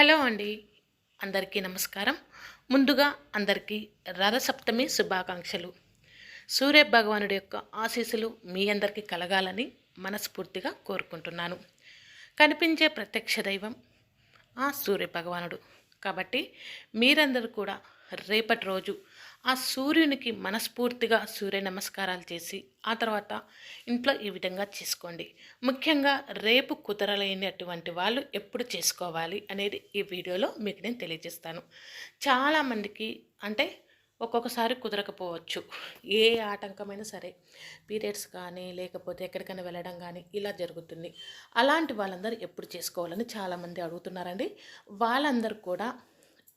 Hello అండి. అందరికీ నమస్కారం. ముందుగా అందరికీ రథసప్తమి శుభాకాంక్షలు. సూర్య భగవానుడి యొక్క ఆశీస్సులు మీ అందరికీ కలగాలని మనస్ఫూర్తిగా కోరుకుంటున్నాను. కనిపించే ప్రత్యక్ష దైవం ఆ సూర్య భగవానుడు. కాబట్టి మీరందరూ కూడా రేపటి రోజు ఆ సూర్యునికి మనస్ఫూర్తిగా సూర్య నమస్కారాలు చేసి ఆ తర్వాత ఇంట్లో ఈ విధంగా చేసుకోండి. ముఖ్యంగా రేపు కుదరలేనటువంటి వాళ్ళు ఎప్పుడు చేసుకోవాలి అనేది ఈ వీడియోలో మీకు నేను తెలియజేస్తాను. చాలామందికి అంటే ఒక్కొక్కసారి కుదరకపోవచ్చు. ఏ ఆటంకమైనా సరే పీరియడ్స్ కానీ లేకపోతే ఎక్కడికైనా వెళ్ళడం కానీ ఇలా జరుగుతుంది. అలాంటి వాళ్ళందరూ ఎప్పుడు చేసుకోవాలని చాలామంది అడుగుతున్నారండి. వాళ్ళందరూ కూడా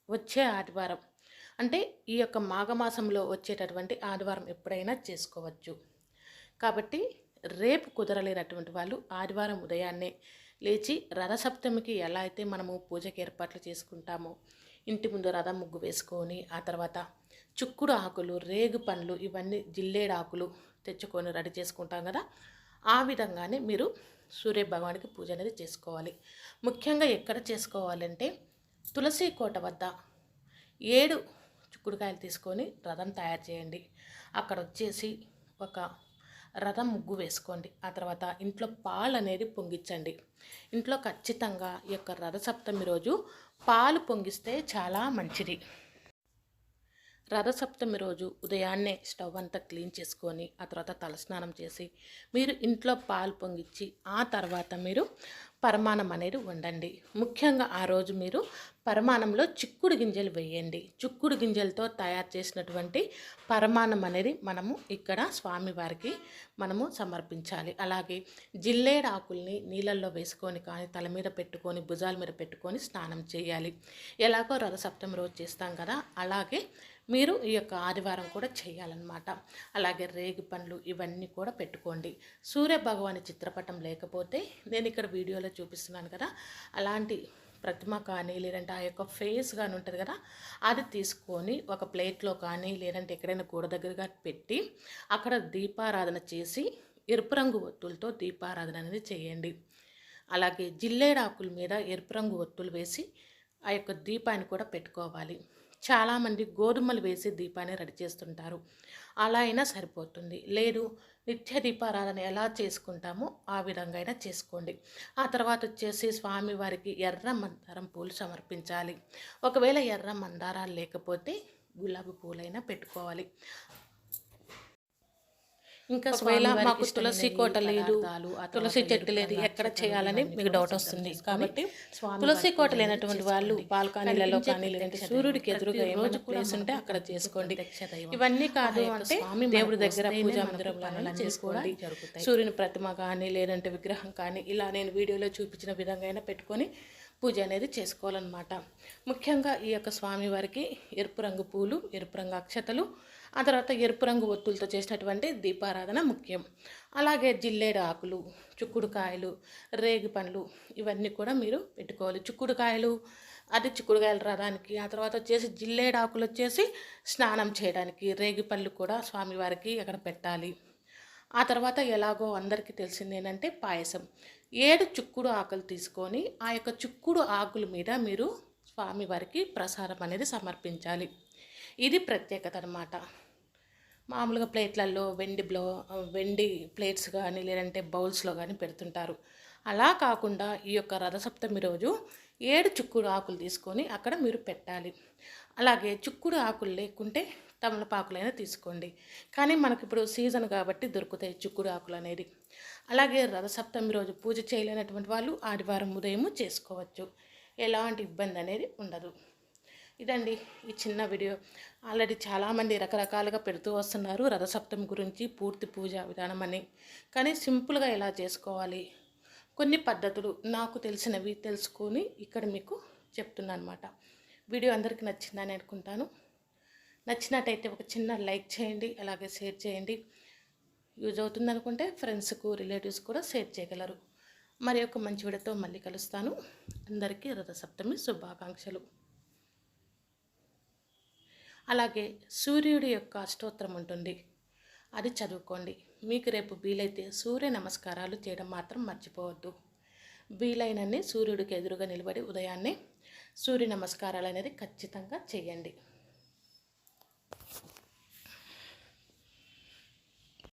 వచ్చే ఆదివారం అంటే ఈ యొక్క మాఘమాసంలో వచ్చేటటువంటి ఆదివారం ఎప్పుడైనా చేసుకోవచ్చు. కాబట్టి రేపు కుదరలేనటువంటి వాళ్ళు ఆదివారం ఉదయాన్నే లేచి రథసప్తమికి ఎలా అయితే మనము పూజకి ఏర్పాట్లు చేసుకుంటామో ఇంటి ముందు రథం ముగ్గు వేసుకొని ఆ తర్వాత చుక్కుడు ఆకులు రేగు పండ్లు ఇవన్నీ జిల్లేడు ఆకులు తెచ్చుకొని రెడీ చేసుకుంటాం కదా ఆ విధంగానే మీరు సూర్య భగవానికి పూజ అనేది చేసుకోవాలి. ముఖ్యంగా ఎక్కడ చేసుకోవాలంటే తులసి కోట వద్ద ఏడు చిక్కుడుకాయలు తీసుకొని రథం తయారు చేయండి. అక్కడ వచ్చేసి ఒక రథం ముగ్గు వేసుకోండి. ఆ తర్వాత ఇంట్లో పాలు అనేది పొంగించండి. ఇంట్లో ఖచ్చితంగా ఈ యొక్క రథసప్తమి రోజు పాలు పొంగిస్తే చాలా మంచిది. రథసప్తమి రోజు ఉదయాన్నే స్టవ్ అంతా క్లీన్ చేసుకొని ఆ తర్వాత తలస్నానం చేసి మీరు ఇంట్లో పాలు పొంగిచ్చి ఆ తర్వాత మీరు పరమాణం అనేది వండండి. ముఖ్యంగా ఆ రోజు మీరు పరమాణంలో చిక్కుడు గింజలు వేయండి. చిక్కుడు గింజలతో తయారు చేసినటువంటి పరమాణం అనేది మనము ఇక్కడ స్వామివారికి మనము సమర్పించాలి. అలాగే జిల్లేడు ఆకుల్ని నీళ్ళల్లో వేసుకొని కానీ తల మీద పెట్టుకొని భుజాల మీద పెట్టుకొని స్నానం చేయాలి. ఎలాగో రథసప్తమి రోజు చేస్తాం కదా అలాగే మీరు ఈ యొక్క ఆదివారం కూడా చేయాలన్నమాట. అలాగే రేగి పండ్లు ఇవన్నీ కూడా పెట్టుకోండి. సూర్య భగవాని చిత్రపటం లేకపోతే నేను ఇక్కడ వీడియోలో చూపిస్తున్నాను కదా అలాంటి ప్రతిమ కానీ లేదంటే ఆ యొక్క ఫేస్ కానీ ఉంటుంది కదా అది తీసుకొని ఒక ప్లేట్లో కానీ లేదంటే ఎక్కడైనా గోడ దగ్గరగా పెట్టి అక్కడ దీపారాధన చేసి ఎరుపు రంగు ఒత్తులతో దీపారాధన అనేది చేయండి. అలాగే జిల్లేడాకుల మీద ఎరుపు రంగు ఒత్తులు వేసి ఆ యొక్క దీపాన్ని కూడా పెట్టుకోవాలి. చాలామంది గోధుమలు వేసి దీపాన్ని రెడీ చేస్తుంటారు. అలా అయినా సరిపోతుంది. లేదు నిత్య దీపారాధన ఎలా చేసుకుంటామో ఆ విధంగా అయినా చేసుకోండి. ఆ తర్వాత వచ్చేసి స్వామివారికి ఎర్ర మందారం పూలు సమర్పించాలి. ఒకవేళ ఎర్ర మందారాలు లేకపోతే గులాబీ పూలైనా పెట్టుకోవాలి. ఇంకా ఒకవేళ మాకు తులసి కోట లేదు తులసి చెట్టు లేదు ఎక్కడ చేయాలని మీకు డౌట్ వస్తుంది. కాబట్టి తులసి కోట లేనటువంటి వాళ్ళు బాల్కనీలలో కానీ లేదంటే సూర్యుడికి ఎదురుగా ఏమైనా ప్లేస్ ఉంటే అక్కడ చేసుకోండి. ఇవన్నీ కాదు అంటే దేవుడి దగ్గర పూజా మందిరం పనులు చేసుకోండి. సూర్యుని ప్రతిమ కానీ లేదంటే విగ్రహం కానీ ఇలా నేను వీడియోలో చూపించిన విధంగా అయినా పెట్టుకొని పూజ అనేది చేసుకోవాలన్నమాట. ముఖ్యంగా ఈ యొక్క స్వామివారికి ఎరుపు రంగు పూలు ఎరుపు రంగు అక్షతలు ఆ తర్వాత ఎరుపు రంగు ఒత్తులతో చేసినటువంటి దీపారాధన ముఖ్యం. అలాగే జిల్లేడు ఆకులు చుక్కుడుకాయలు రేగి పండ్లు ఇవన్నీ కూడా మీరు పెట్టుకోవాలి. చుక్కుడుకాయలు అది చిక్కుడుకాయల రథానికి ఆ తర్వాత వచ్చేసి జిల్లేడు ఆకులు వచ్చేసి స్నానం చేయడానికి రేగి పళ్ళు కూడా స్వామివారికి అక్కడ పెట్టాలి. ఆ తర్వాత ఎలాగో అందరికీ తెలిసింది ఏంటంటే పాయసం. ఏడు చుక్కుడు ఆకులు తీసుకొని ఆ యొక్క చుక్కుడు ఆకుల మీద మీరు స్వామివారికి ప్రసారం అనేది సమర్పించాలి. ఇది ప్రత్యేకత అనమాట మామూలుగా ప్లేట్లలో వెండి బ్లో వెండి ప్లేట్స్ కానీ లేదంటే బౌల్స్లో కానీ పెడుతుంటారు. అలా కాకుండా ఈ యొక్క రథసప్తమి రోజు ఏడు చుక్కుడు ఆకులు తీసుకొని అక్కడ మీరు పెట్టాలి. అలాగే చుక్కుడు ఆకులు లేకుంటే తమలపాకులైనా తీసుకోండి. కానీ మనకి ఇప్పుడు సీజన్ కాబట్టి దొరుకుతాయి చుక్కుడు ఆకులు అనేది. అలాగే రథసప్తమి రోజు పూజ చేయలేనటువంటి వాళ్ళు ఆదివారం ఉదయం చేసుకోవచ్చు. ఎలాంటి ఇబ్బంది అనేది ఉండదు. ఇదండి ఈ చిన్న వీడియో. ఆల్రెడీ చాలామంది రకరకాలుగా పెడుతూ వస్తున్నారు రథసప్తమి గురించి పూర్తి పూజా విధానం అని. కానీ సింపుల్గా ఎలా చేసుకోవాలి? కొన్ని పద్ధతులు నాకు తెలిసినవి తెలుసుకొని ఇక్కడ మీకు చెప్తున్నాను అనమాట వీడియో అందరికీ నచ్చిందని అనుకుంటాను. నచ్చినట్టయితే ఒక చిన్న లైక్ చేయండి అలాగే షేర్ చేయండి. యూజ్ అవుతుంది అనుకుంటే ఫ్రెండ్స్కు రిలేటివ్స్ కూడా షేర్ చేయగలరు. మరి ఒక మంచి వీడియోతో మళ్ళీ కలుస్తాను. అందరికీ రథసప్తమి శుభాకాంక్షలు. అలాగే సూర్యుడి యొక్క అష్టోత్తరం ఉంటుంది. అది చదువుకోండి. మీకు రేపు వీలైతే సూర్య నమస్కారాలు చేయడం మాత్రం మర్చిపోవద్దు. వీలైనన్ని సూర్యుడికి ఎదురుగా నిలబడి ఉదయాన్నే సూర్య నమస్కారాలు అనేది ఖచ్చితంగా చేయండి.